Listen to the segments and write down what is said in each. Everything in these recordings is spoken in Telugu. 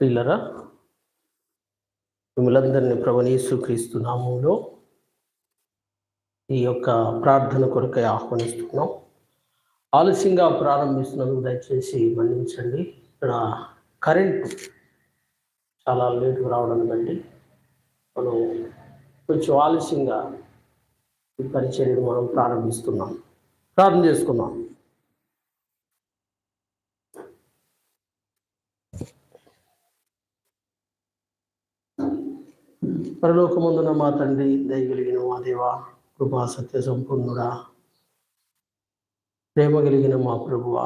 ప్రియులరా మిమ్మలందరినీ ప్రభనీసు నామంలో ఈ యొక్క ప్రార్థన కొరకై ఆహ్వానిస్తున్నాం. ఆలస్యంగా ప్రారంభిస్తున్నందుకు దయచేసి మన్నించండి. ఇక్కడ కరెంట్ చాలా లేట్ రావడం బట్టి మనం కొంచెం ఆలస్యంగా ఈ పరిచర్యను మనం ప్రారంభిస్తున్నాం. ప్రార్థన చేసుకున్నాం పరలోకమందున మా తండ్రి దయగలిగిన మా దేవ కృపా సత్య సంపూర్ణుడా. ప్రేమ కలిగిన మా ప్రభువా.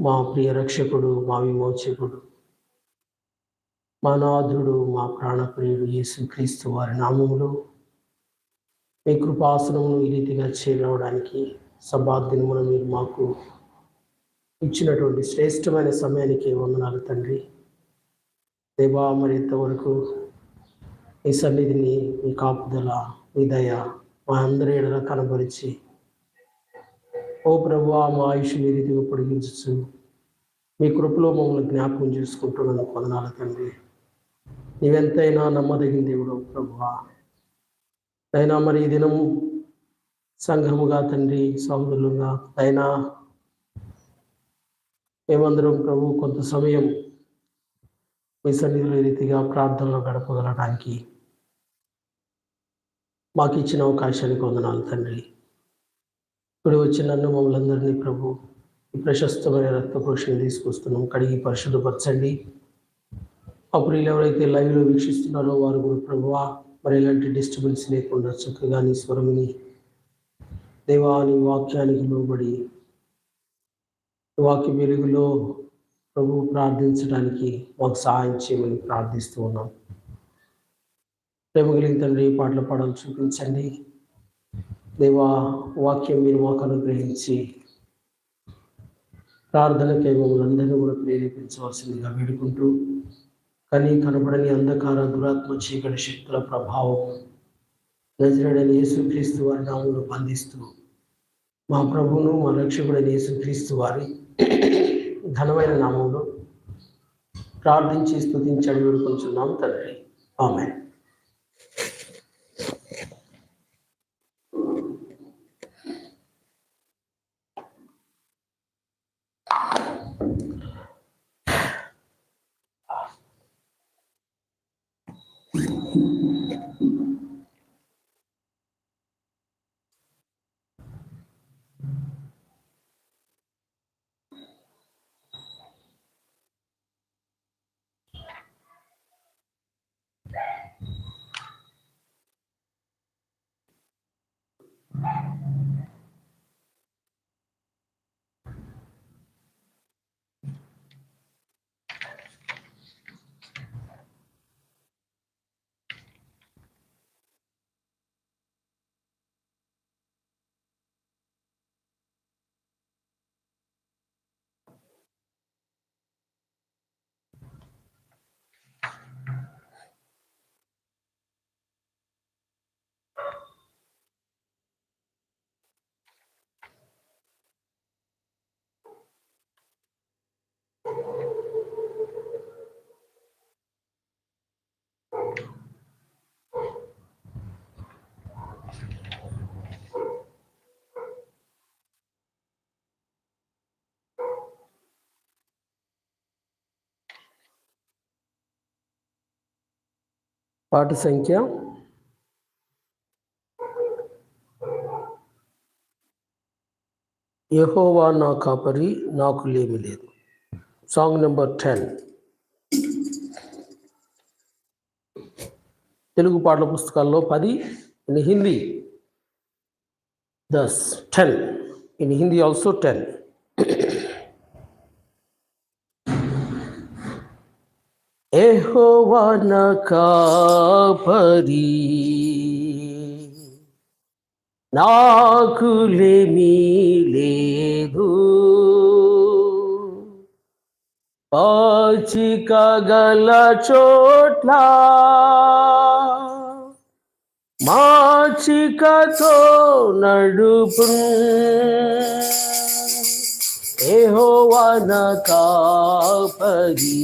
మా ప్రియ రక్షకుడు మా విమోచకుడు మా నాథుడు మా ప్రాణప్రియుడు యేసుక్రీస్తు వారి నామములు మీ కృపాసనమును ఈ రీతిగా చేరవడానికి సబాదినమున మీరు మాకు ఇచ్చినటువంటి శ్రేష్టమైన సమయానికి వందనాలు తండ్రి. దేవా మరి ఇంతవరకు మీ సన్నిధిని మీ కాపుదల మీ దయ మా అందరి ఎడల కనబరిచి ఓ ప్రభు మా ఆయుష్ మీ రీతిగా పొడిగించచ్చు మీ కృపలో మమ్మల్ని జ్ఞాపకం చేసుకుంటున్నాను పొందనాల తండ్రి. నీవెంతైనా నమ్మదగిన దేవుడు ప్రభువా. అయినా మరి ఈ దినం సంఘముగా తండ్రి సహోదరులుగా అయినా మేమందరం ప్రభు కొంత సమయం మీ సన్నిధిలో ఈ రీతిగా ప్రార్థనలో గడపగలడానికి మాకు ఇచ్చిన అవకాశానికి వందనాలు తండ్రి. ఇప్పుడు వచ్చి నన్ను మమ్మల్ని అందరినీ ప్రభు ఈ ప్రశస్తమైన రక్తపోషణ తీసుకొస్తున్నాం. కడిగి పరిశుద్ధపరచండి. అప్పుడు ఎవరైతే లైవ్లో వీక్షిస్తున్నారో వారు కూడా ప్రభువా మరి ఎలాంటి డిస్టర్బెన్స్ లేకుండా చక్కగా నీ స్వరముని దేవాని వాక్యానికి లోబడి వాక్య వెలుగులో ప్రభు ప్రార్థించడానికి మాకు సహాయం చేయమని ప్రార్థిస్తూ ఉన్నాం. ప్రేమ కలిగిన తండ్రి పాటలు పాడాలి చూపించండి. దేవా వాక్యం మీరు మాకు అనుగ్రహించి ప్రార్థనకై మమ్మల్ని అందరినీ కూడా ప్రేరేపించవలసిందిగా వేడుకుంటూ కానీ కనబడని అంధకార దురాత్మ చీకటి శక్తుల ప్రభావం నజరడని యేసుక్రీస్తు వారి నామంలో బంధిస్తూ మా ప్రభువును మా రక్షకుడైన యేసుక్రీస్తు వారి ఘనమైన నామంలో ప్రార్థించి స్థుతించి అడిగి వేడుకొంచున్నాం తండ్రి. ఆమె పాట సంఖ్య యహోవా నా కాపరి నాకు లేమి లేదు సాంగ్ నెంబర్ టెన్ తెలుగు పాటల పుస్తకాల్లో పది in Hindi Thus, 10. In Hindi also 10. ఎహోవన కాపరి లేదు పాచిక గల చోట్ల మాచికతో నడుపు ఏహోవన కాపరి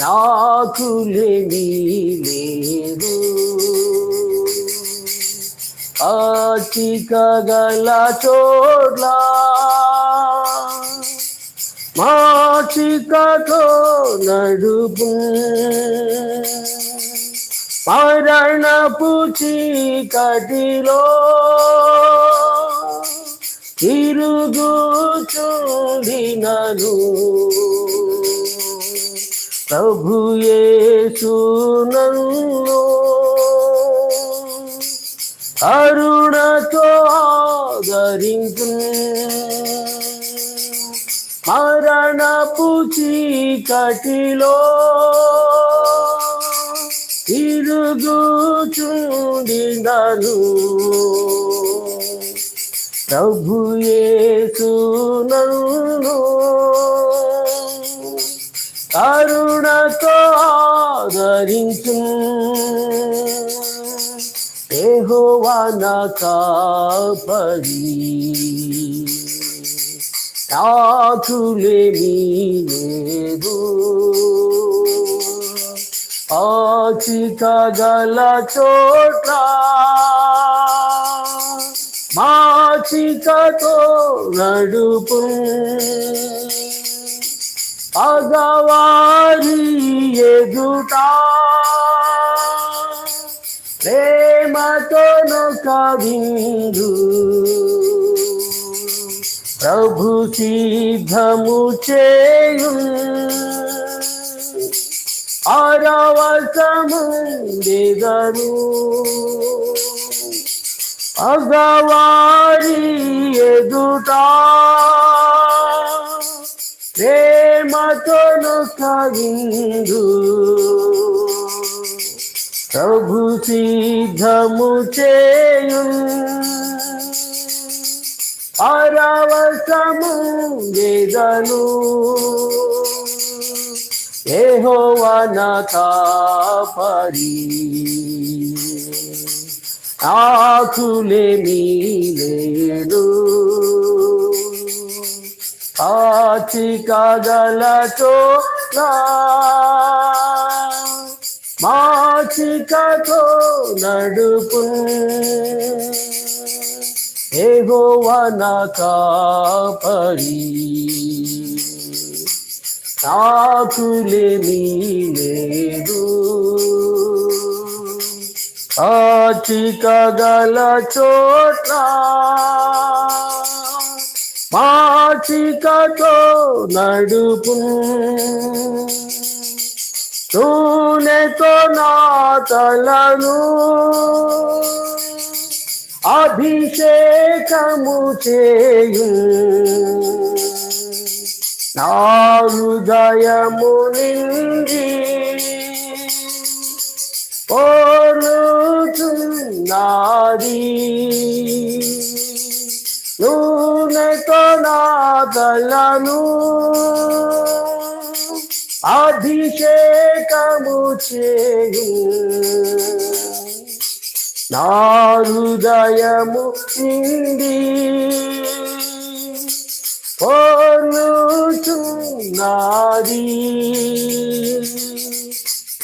నాకులేమీ లేదు పాచిక గల చోట్ల మాచికతో నడుపు. మరణపు చీకటిలో తిరుగుచుండినను. ప్రభు యేసు అరుణతో ఆదరించు. మరణపు చీకటిలో తిరుగుచుండినను. ప్రభు యేసు కరుణతో ఆదరించు. ఏహోవన కాపరి. నాకులేమీ లేదు ఆచిక గల చోట్ల మాచికతో నడుపు. అగవారి ఎదుట ప్రేమతో కవిందు ప్రభు సిద్ధము చేయు ఆరవసముందిగరు అగవారి ఎదుట ప్రేమతోను కవిందు ప్రభు సిద్ధము చేయు పరవశము వేదను ఏహోవన కాపరి. ఆకులేమీ లేదు మాచికతో నడుపు. ఏహోవన కాపరి? నాకులేమీ లేదు. ఆచిక గల చోట్ల మాచికతో నడుపు. నూనెతో నా తలను అభిషేకము చేయు నా హృదయము నిండి ఓరుచున్నది నూనెతో నా తలను అభిషేకము చేయు నా హృదయము నిండి ఓర్లుచున్నది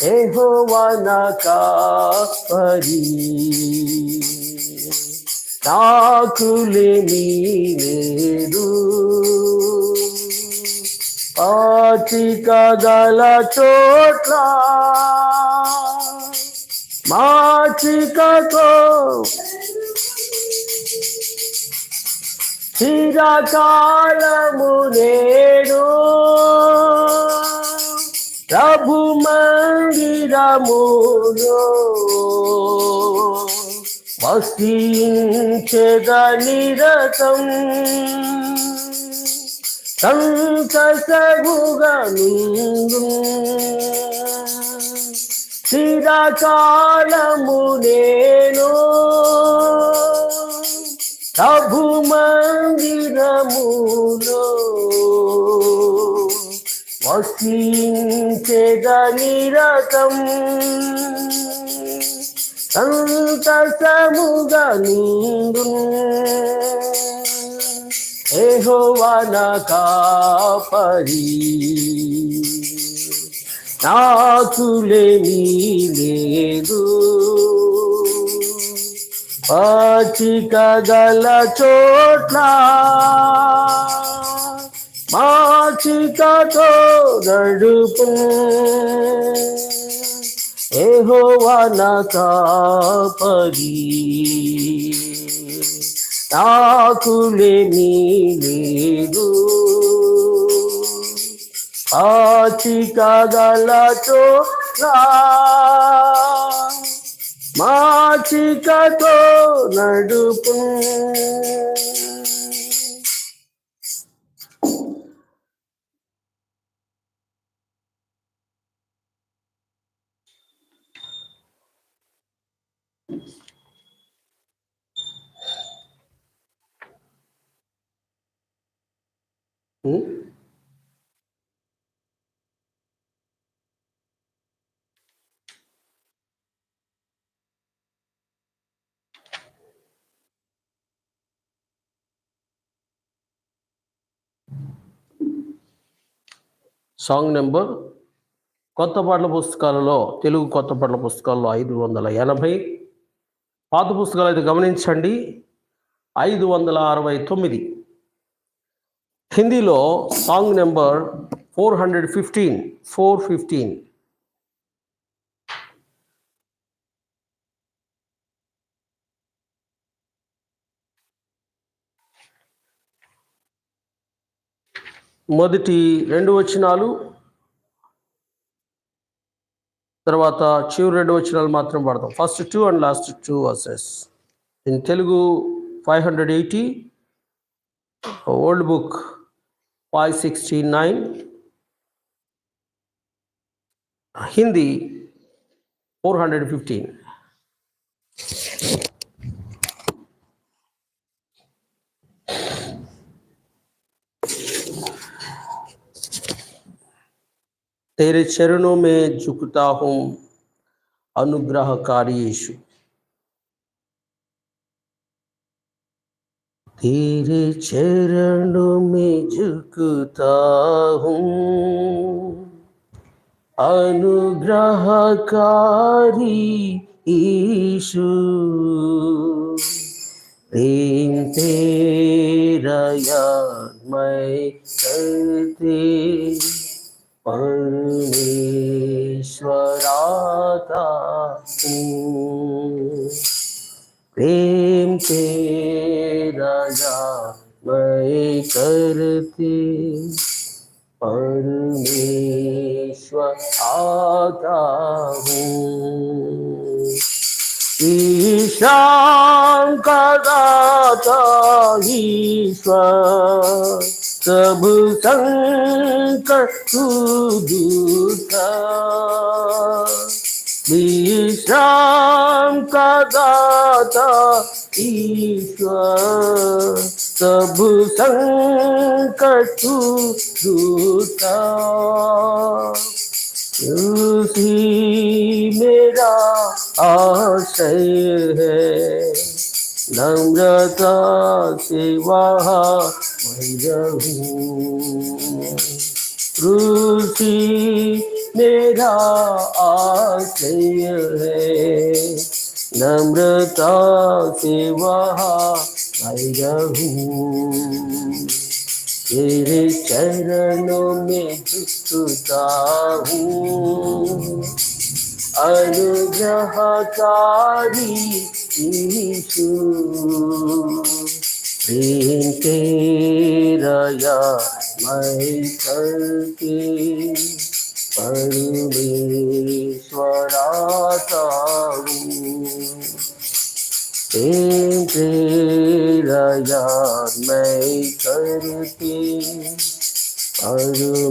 ఏహోవన కాపరి నాకులేమీ లేదు. పాచిక గల చోట్ల మాచికతో చిరకాలము నేడు ప్రభు మందిరములో వసించెదనిరతం సంతసగుగనుందు చిరకాలము నేను ప్రభు మందిరములో వసించెదనిరతం సంతసముగా నిండు. ఏహోవన కాపరి. నాకులేమీ లేదు పాచిక గల చోట్ల మాచికతో నడుపు ఏహోవన కాపరి. నాకులేమీ లేదు ఆచిక గల చోట్ల మాచికతో నడుపు సాంగ్ నెంబర్ కొత్త పాటల పుస్తకాలలో తెలుగు కొత్త పాటల పుస్తకాల్లో ఐదు వందల ఎనభై. పాత పుస్తకాలు అయితే గమనించండి. ఐదు వందల అరవై తొమ్మిది. హిందీలో song number four hundred fifteen four fifteen. మొదటి రెండు వచనాలు తర్వాత చివరి రెండు వచనాలు మాత్రం పడతాం first two and last two verses in Telugu five hundred eighty old book five sixty nine Hindi four hundred fifteen तेरे चरणों में झुकता हूँ, अनुग्रहकारी यीशु। तेरे चरणों में झुकता हूँ, अनुग्रहकारी यीशु। प्रेम तेरा याद मैं करते परमेश्वराता तेरा जा मैं करते। परमेश्वर आता हूँ। ईशान का दाता ईश्वर। सब संकट दूता विश्राम का दाता सब संकट दूता उसी मेरा आशय है नम्रता से वहाँ मेरा आशय है नम्रता से वहाँ मैं रहूँ। तेरे चरणों में झुकता हूँ। अनुग्रहकारी प्रेम तेरा या मैं करके ಪರಮೇಶ್ವರಾತಾವು ಮೈ ಕರುತಿ ಪರಮೇಶ್ವರಾತಾವು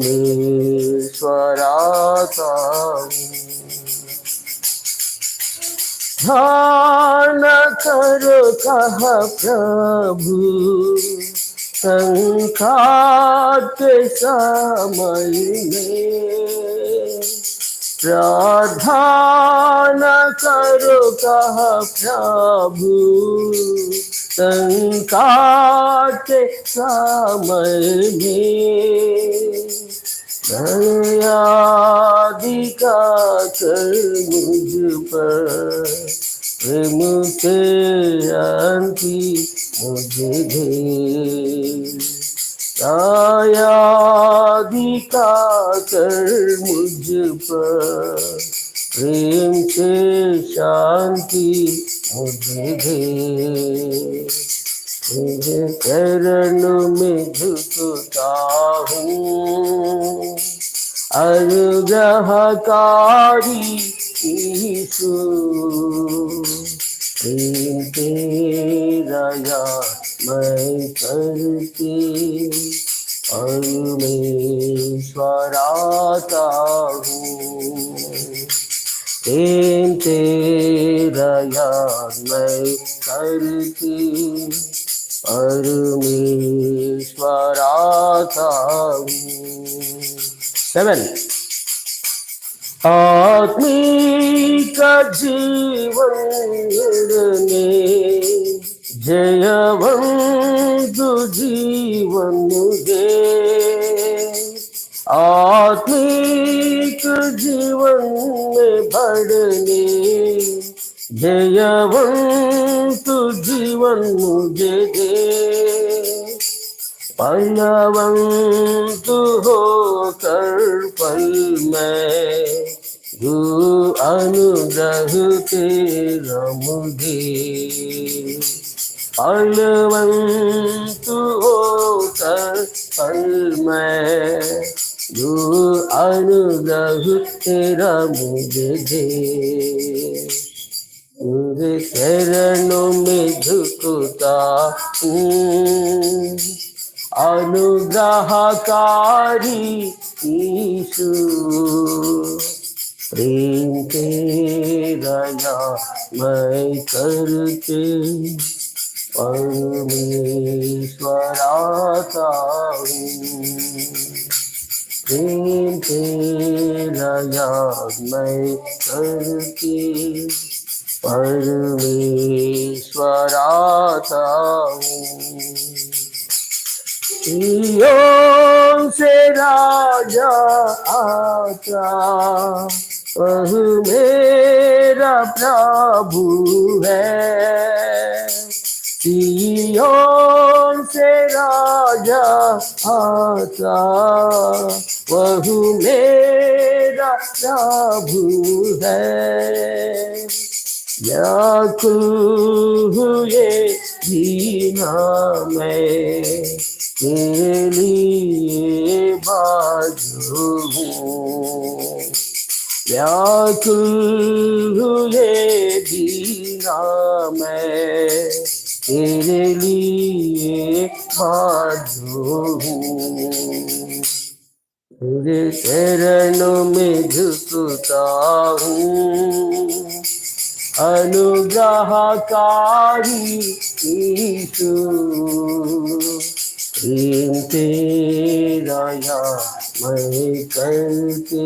ಧ್ಯಾನ ಕರು ಕಹ ಪ್ರಭು संसार के समय राधान करो कह प्रभु। संसार के समय में। दिका कर मुझ पर। प्रेम से शांति मुझे दे दयादिका कर मुझ पर प्रेम से शांति मुझे दे मेरे चरण में झुकता हूँ अनुग्रहकारी ईशु प्रेम तेरा या मैं करती परमेश्वराता हूँ। प्रेम तेरा मैं करती परमेश्वराता सेवन आत्मिक जीवन में जयवंतु जीवन दे आत्मिक जीवन में बढ़ने जयवंतु जीवन मुझे दे पलवंत होकर पल में जो अनुग्रह तेरा मुझे पलवंत होकर पल में जो अनुग्रह तेरा मुझे दे चरणों में झुकता हूँ। अनुग्रहकारी ईशु प्रेम के दया मैं करके परमेश्वरा प्रेम के दया मैं करके पर आता वह मेरा प्रभु है। सियोन से राजा आता वह मेरा प्रभु है। व्याकुल हुए दीना में तेरे लिए बाजू हूँ व्याकुल हुए दीना में तेरे लिए बाजू हूँ तेरे चरणों में झुकता हूँ अनुग्रहकारी ईशु प्रेम तेरा या मैं करके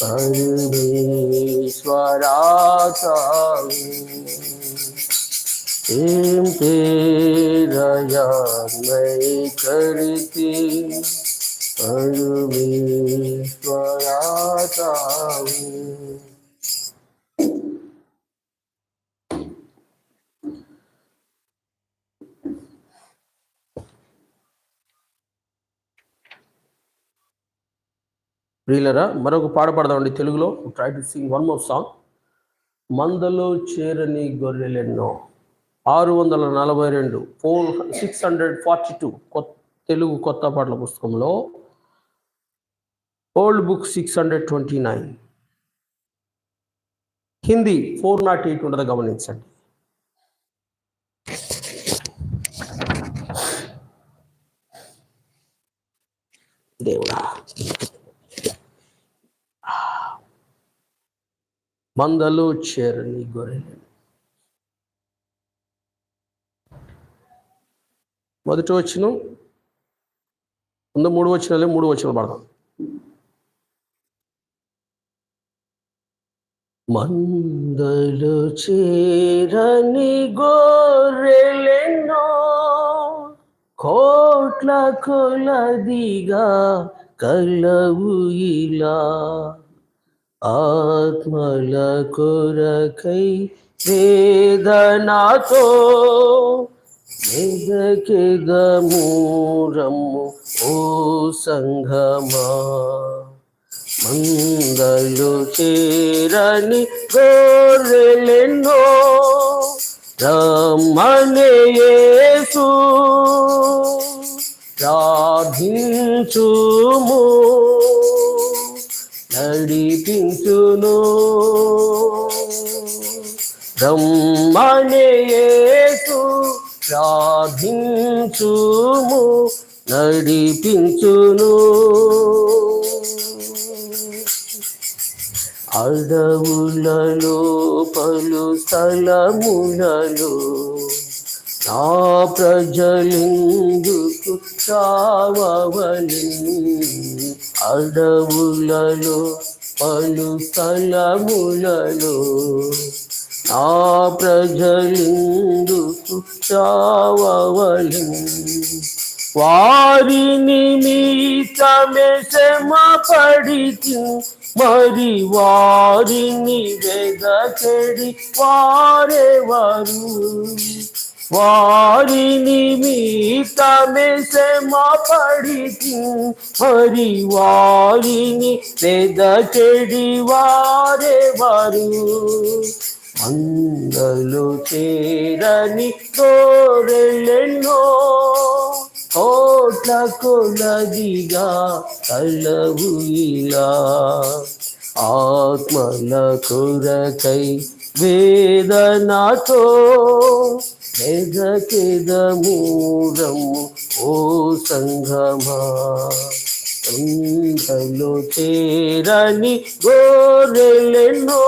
परमेश्वराता प्रेम तेरा या मैं करके परमेश्वराता ప్రియులరా మరొక పాట పాడదామండి తెలుగులో. Try to sing one more song మందలో చేరని గొర్రెలెన్నో. ఆరు వందల నలభై రెండు four six hundred forty two కొత్త తెలుగు కొత్త పాటల పుస్తకంలో. Old book six hundred twenty nine Hindi four not eight ఉండదు గమనించండి. దేవుడా. మందలు చేరని గొర్రెలు. మొదటి వచ్చిన ముందు మూడు వచ్చినాలే మూడు వచ్చిన పడదాం. మందలు చేరని గోరెలెన్నో కోట్ల కొలదిగా కలవు ఇలా. ఆత్మల కొరకై వేదనాతో మెదకెదమూరము ఓ సంఘమా మందలు చేరని గోరెలెన్నో రమ్మనే యేసు. ప్రార్థించుము. నడిపించును. బ్రహ్మణేసు యేసు ప్రార్థించుము నడిపించును. అడవులలో పలు స్థలములలో నా ప్రజలిందుకు చావవలి అడవులలో పలు స్థలములలో నా ప్రజలిందుకు చావవలి వారిని మీ శ్రమ పడితి మరి వారిని వెదకెడి వారెవరు? వారిని నిమిత్తమే శ్రమ పడితి. మరి వారిని వెదకెడి వారెవరు? అందలు చేరని కోరెలెన్నో కోట్ల కొలదిగా కలవు ఇలా. ఆత్మల కొరకై వేదనాతో మెదకెదమూరము ఓ సంగమా? సంఘలో చేరని గోరెలెన్నో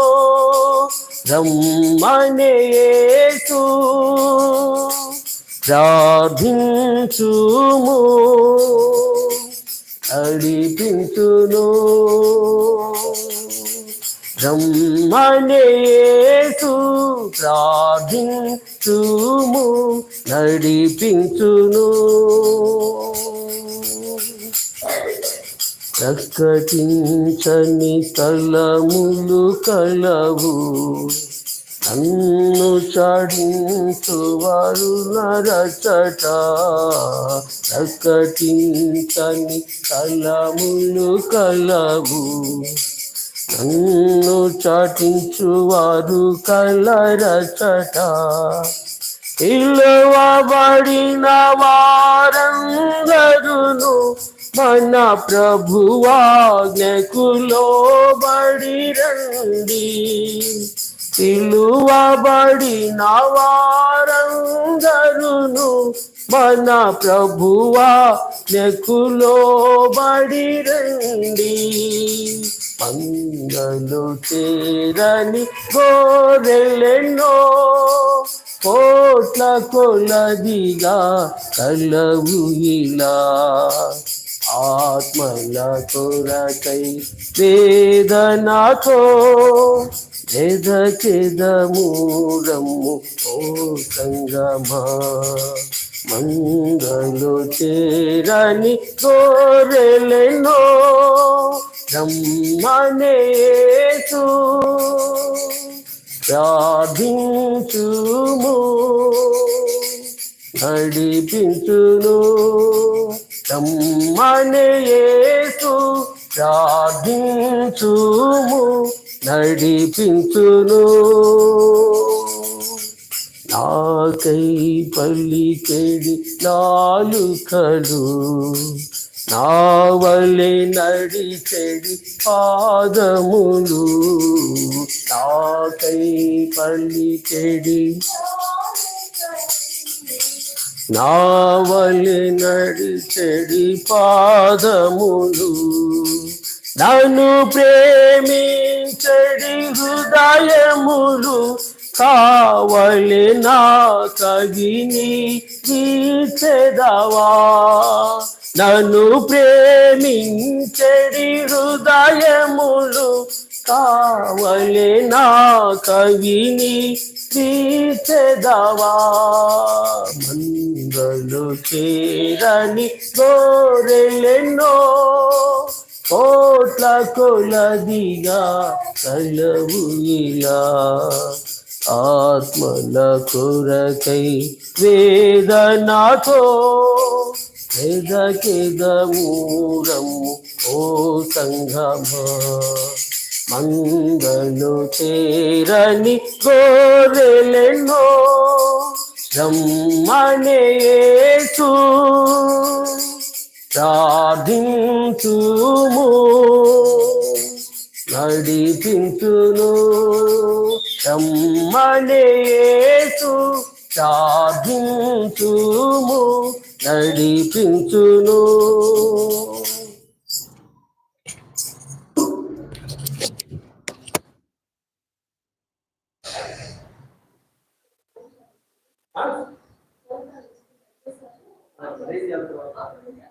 రమ్మనేసు యేసు. ప్రార్థించుము నడిపించును బ్రహ్మణేసు యేసు ప్రార్థించుము నడిపించును. ప్రకటించని స్థలములు కలవు నన్ను చాడించు వారు నరచట. ప్రకటించని స్థలములు కలవు నన్ను చాటించు వారు కలరచట పిలువబడిన వారందరును మన ప్రభువాజ్ఞకు లోబడి రండి. పిలువబడిన వారందరును మన ప్రభువా నెకులోబడి రండి. మంగలు చేరని గోరెలెన్నో కోట్ల కొలదిగా కలవు ఇలా. ఆత్మల కొరకై వేదనాతో ఎదచెదమూరము ఓ సంగమా? మంగళు చేరని కోరెలెనో రమ్మనేసు ప్రార్థించుము నడిపించును రమ్మనేసు ప్రార్థించుము నడిపించును. నాకై పల్లికెడి నాలుకలు నావలే నడిచెడి పాదములు నాకై పల్లికెడి నావలి నడిచెడి పాదములు. నన్ను ప్రేమించడి హృదయములు కావలి నా కగిని తీర్చెదవా? నన్ను ప్రేమించడి హృదయములు కావలి నా కవిని తీర్చెదవా? మందలు చేరని గోరెలెన్నో కోట్ల కొలదిగా కలవు ఇలా. ఆత్మల కొరకై వేదనాతో వెదకెదమూరము ఓ సంగమా. మంగళు చేరని గోరెలెన్నో రమ్మనేసు ప్రార్థించుము నడిపించును. రమ్మనేసు ప్రార్థించుము నడిపించును. Gracias.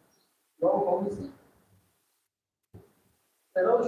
João vamos sim. Será o